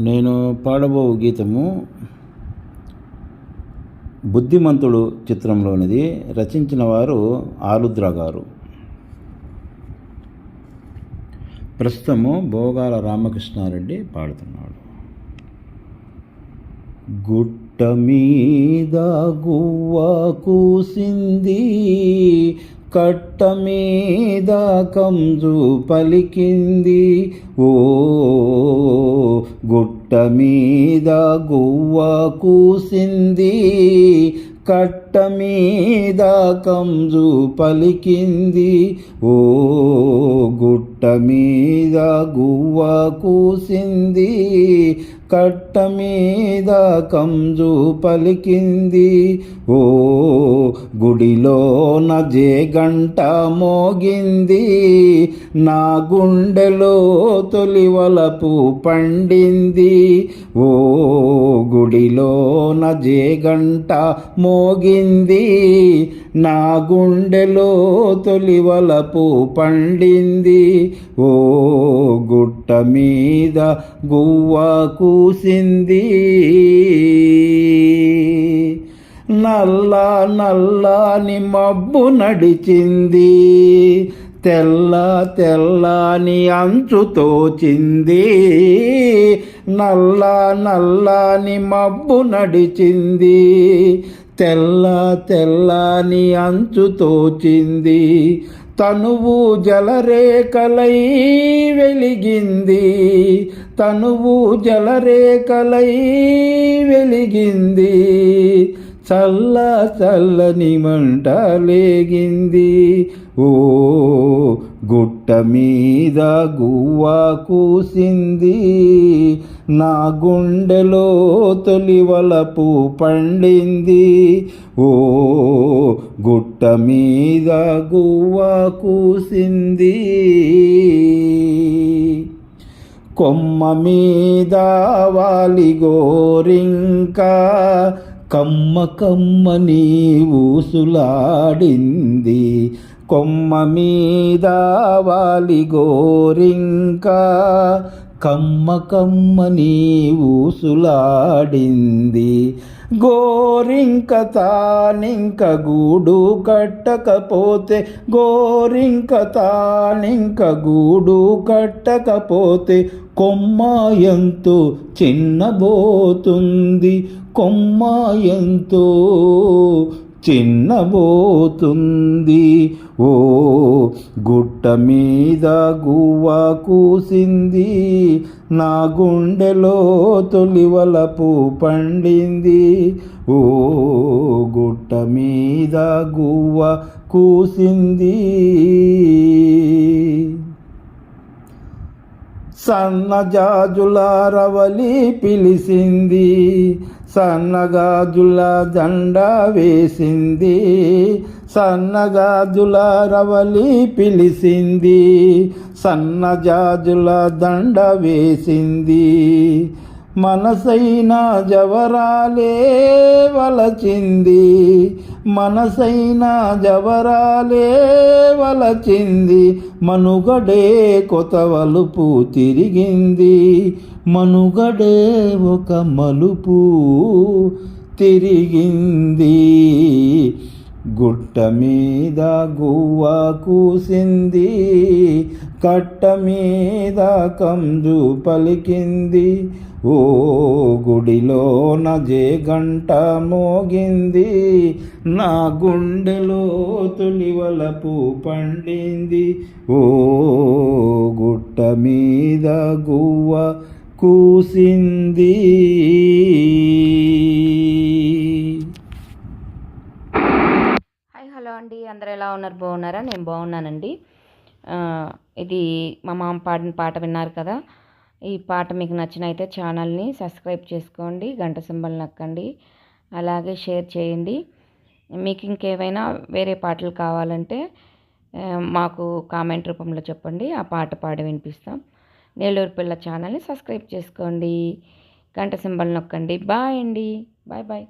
నేను పాడబో గీతము బుద్ధిమంతుడు చిత్రంలోనిది. రచించిన వారు ఆరుద్ర గారు. ప్రస్తుతము భోగాల రామకృష్ణారెడ్డి పాడుతున్నాడు. గుట్ట మీద గువ్వ కూసింది. కట్ట మీద కంజు పలికింది. ఓ గుట్ట మీద గువ్వ కూసింది. కట్ట మీద కంజు పలికింది. ఓ గుట్ట మీద గువ్వ కూసింది. కట్ట మీద కంజు పలికింది. ఓ గుడిలోన నజే గంట మోగింది. నా గుండెలో తొలివలపు పండింది. ఓ గుడిలోన నజే గంట మోగింది. నా గుండెలో తొలివలపు పండింది. ఓ గుట్ట మీద గువ్వకు కూసింది నల్ల నల్లని మబ్బు నడిచింది. తెల్ల తెల్లని అంచు తోచింది. నల్ల నల్లని మబ్బు నడిచింది. తెల్ల తెల్లని అంచు తోచింది. తనువు జలరేఖలై వెలిగింది. తనువు జలరేఖలై వెలిగింది. చల్ల చల్లని మంట లేగింది. ఓ గుట్ట మీద గువ్వ కూసింది. నా గుండెలో తొలివలపు పండింది. ఓ గుట్ట మీద గువ్వ కూసింది. కొమ్మ మీద వాలి గోరింకా కమ్మ కమ్మని ఊసులాడింది కొమ్మ మీద వాలి గోరింకా. కమ్మ కమ్మని ఊసులాడింది గోరింక తానింక గూడు కట్టకపోతే గోరింక తానింక గూడు కట్టకపోతే కొమ్మ ఎంతో చిన్నబోతుంది. కొమ్మ ఎంతో చిన్నబోతుంది. ఓ గుట్ట మీద గువ్వ కూసింది. నా గుండెలో తొలివలపు పండింది. ఓ గుట్ట మీద గువ్వ కూసింది. సన్నజాజుల రవలి పిలిసింది. సన్నగాజుల దండ వేసింది. సన్నగాజుల రవలి పిలిసింది. సన్నజాజుల దండ వేసింది. మనసైన జవరాలే వలచింది. మనసైన జవరాలే వలచింది. మనుగడే కొతవలుపు తిరిగింది. మనుగడే ఒక మలుపు తిరిగింది. గుట్ట మీద గువ్వ కూసింది కట్ట మీద కంజు పలికింది. ఓ గుడిలో నజే గంట మోగింది నా గుండెలో తొలివలపు పండింది. ఓ గుట్ట మీద గువ్వ కూసింది. అందరూ ఎలా ఉన్నారు? బాగున్నారా? నేను బాగున్నానండి. ఇది మా మామ పాడిన పాట విన్నారు కదా. ఈ పాట మీకు నచ్చినైతే ఛానల్ని సబ్స్క్రైబ్ చేసుకోండి గంట సింబల్ నొక్కండి అలాగే షేర్ చేయండి. మీకు ఇంకేమైనా వేరే పాటలు కావాలంటే మాకు కామెంట్ రూపంలో చెప్పండి. ఆ పాట పాడి వినిపిస్తాం. నేలూరు పిల్ల ఛానల్ని సబ్స్క్రైబ్ చేసుకోండి గంట సింబల్ నొక్కండి. బాయ్ అండి. Bye bye.